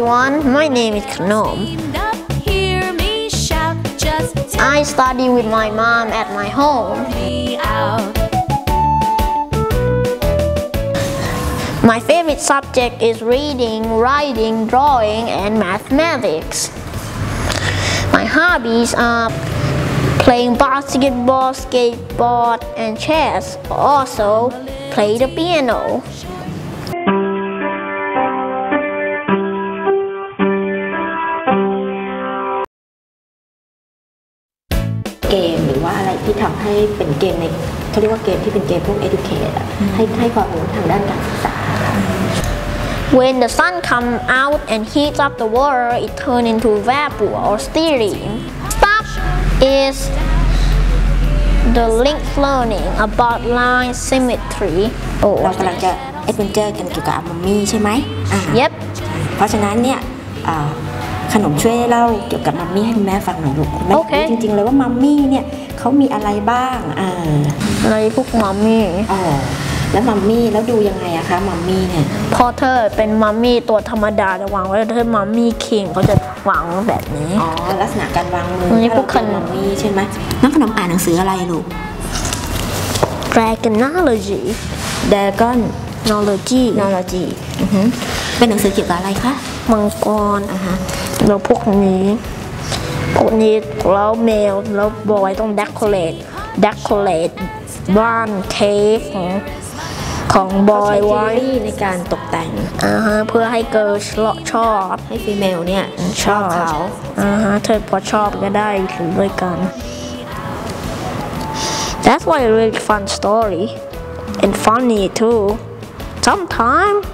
my name is Khanom. Hear me shout, just tell I study with my mom at my home. My favorite subject is reading, writing, drawing, and mathematics. My hobbies are playing basketball, skateboard, and chess. Also, play the piano. ว่าอะไรที่ทำให้เป็นเกมในเขาเรียกว่าเกมที่เป็นเกมพวก educate อะให้ให้ความรู้ทางด้านการศึกษา When the sun comes out and heats up the water, it turns into vapor or steam. Stop is the linked learning about line symmetry. เรา Oh, กำลังจะ adventure กันเกี่ยวกับอามัมมี่ใช่ไหมอ่า yep. เพราะฉะนั้นเนี่ยอ่าขนมช่วยเล่าเกี่ยวกับมัมมี่ให้คุณแม่ฟังหน่อยลูกคุณแม่โอเครู้จริงๆเลยว่ามัมมี่เนี่ย เขามีอะไรบ้างอ่าในพวกมัมมี่อ๋อแล้วมัมมี่แล้วดูยังไงอะคะมัมมี่เนี่ยพอเธอเป็นมัมมี่ตัวธรรมดาจะวางไว้ถ้ามัมมี่คิงเขาจะวางแบบนี้อ๋อลักษณะการวางมืออันนี้ถ้าเราพวกขนมเป็นมัมมี่ใช่ไหมน้องขนมอ่านหนังสืออะไรลูก Dragonology Dragon Nology Technology อือฮึเป็นหนังสือเกี่ยวกับอะไรคะมังกรอ่าฮะแล้วพวกนี้ พวกนี้แล้วแมวแล้วบอยต้อง decorate decorate บ้านเค้กของของบอยเขาไว้ใช้จิวเวลรี่ในการตกแต่งอ่าฮะเพื่อให้เกิร์ลชอบให้ฟีเมลเนี่ยชอบเขาอ่าฮะเธอพอชอบก็ได้ด้วยกัน That's why a really fun story and funny too. Sometimes